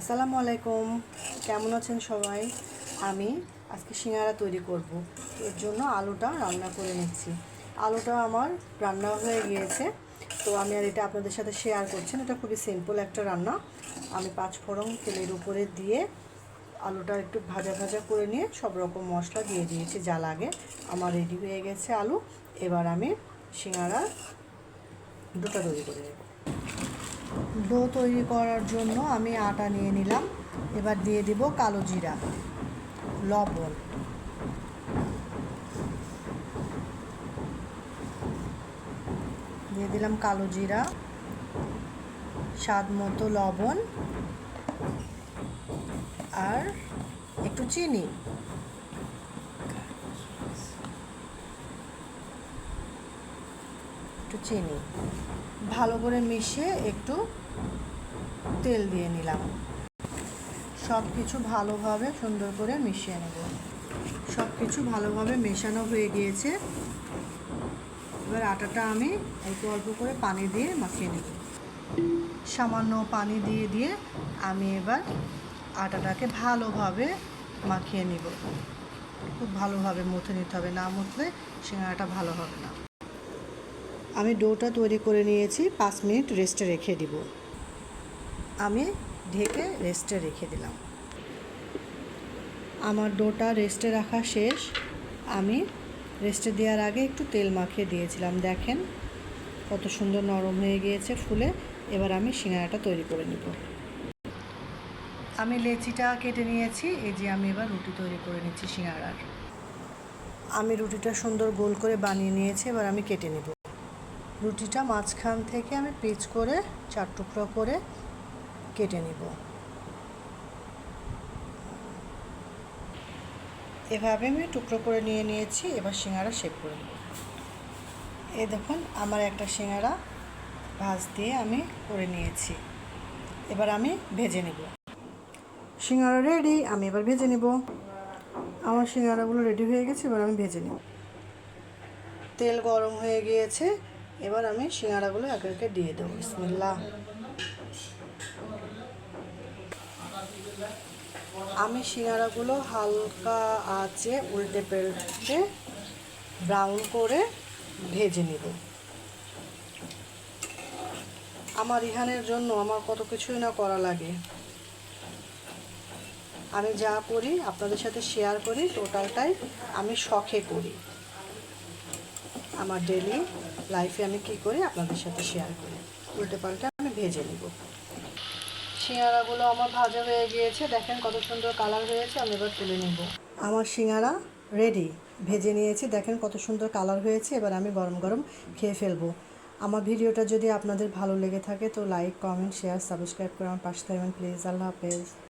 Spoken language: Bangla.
আসসালামু আলাইকুম। কেমন আছেন সবাই? আমি আজকে সিঙ্গারা তৈরি করব। এর জন্য আলুটা রান্না করে নিচ্ছি। আলুটা আমার রান্না হয়ে গিয়েছে। তো আমি আর এটা আপনাদের সাথে শেয়ার করছি এটা খুবই সিম্পল একটা রান্না। আমি পাঁচ ফোড়ন তেলের উপরে দিয়ে আলুটা একটু ভাজা ভাজা করে নিয়ে সব রকম মশলা দিয়ে দিয়েছি। যা লাগে। আমার রেডি হয়ে গেছে আলু। এবার আমি সিঙ্গারা দুটো তৈরি করে নেব। ডো তৈরি করার জন্য আমি আটা নিয়ে নিলাম। এবার দিয়ে দিব কালো জিরা, লবণ। দিয়ে দিলাম কালো জিরা, স্বাদ মতো লবণ আর একটু চিনি। একটু চিনি। ভালো করে মিশিয়ে একটু তেল দিয়ে নিলাম। সব কিছু ভালোভাবে সুন্দর করে মিশিয়ে নেব। সব কিছু ভালোভাবে মেশানো হয়ে গিয়েছে। এবার আটাটা আমি অল্প অল্প করে পানি দিয়ে মাখিয়ে নেব। সামান্য পানি দিয়ে দিয়ে আমি এবার আটাটাকে ভালোভাবে মাখিয়ে নিব। খুব ভালোভাবে মুথে নিতে হবে। না মুথলে সিঙ্গারাটা ভালো হবে না। আমি ডোটা তৈরি করে নিয়েছি, পাঁচ মিনিট রেস্টে রেখে দিব। আমি ঢেকে রেস্টে রেখে দিলাম। আমার ডোটা রেস্টে রাখা শেষ। আমি রেস্টে দেওয়ার আগে একটু তেল মাখিয়ে দিয়েছিলাম, দেখেন। কত সুন্দর নরম হয়ে গিয়েছে ফুলে। এবার আমি সিঙ্গারাটা তৈরি করে নিব। আমি লেচিটা কেটে নিয়েছি, এই যে আমি এবার রুটি তৈরি করে নিচ্ছি সিঙ্গারার। আমি রুটিটা সুন্দর গোল করে বানিয়ে নিয়েছি, এবার আমি কেটে নেব। রুটিটা মাঝখান থেকে আমি পিচ করে চার টুকরো করে কেটে নিব। এভাবে আমি টুকরো করে নিয়ে নিয়েছি, এবার সিঙ্গারা শেপ করে নেব। এ দেখুন, আমার একটা সিঙ্গারা ভাজ দিয়ে আমি করে নিয়েছি। এবার আমি ভেজে নেব। সিঙ্গারা রেডি আমি এবার ভেজে নেব। আমার সিঙ্গারাগুলো রেডি হয়ে গেছে, এবার আমি ভেজে নেব। তেল গরম হয়ে গিয়েছে এবার আমি সিঙ্গারাগুলো একে একে দিয়ে দেবো। বিসমিল্লা আমি সিঙ্গারাগুলো হালকা আঁচে উল্টে পাল্টে ব্রাউন করে ভেজে নেব। আমার ইহানের জন্য আমার কত কিছুই না করা লাগে। আমি যা করি, আপনাদের সাথে শেয়ার করি টোটালটাই আমি শখে করি। আমার ডেলি লাইফে আমি কি করি? আপনাদের সাথে শেয়ার করি। উল্টে পাল্টে আমি ভেজে নেব। সিঙ্গারাগুলো আমার ভাজা হয়ে গিয়েছে। দেখেন কত সুন্দর কালার হয়েছে। আমি এবার তুলে নেব। আমার সিঙ্গারা রেডি ভেজে নিয়েছি। দেখেন কত সুন্দর কালার হয়েছে। এবার আমি গরম গরম খেয়ে ফেলব। আমার ভিডিওটা যদি আপনাদের ভালো লেগে থাকে, তো লাইক কমেন্ট শেয়ার সাবস্ক্রাইব করে আমার পাশে থাকবেন। প্লিজ আল্লাহ হাফেজ।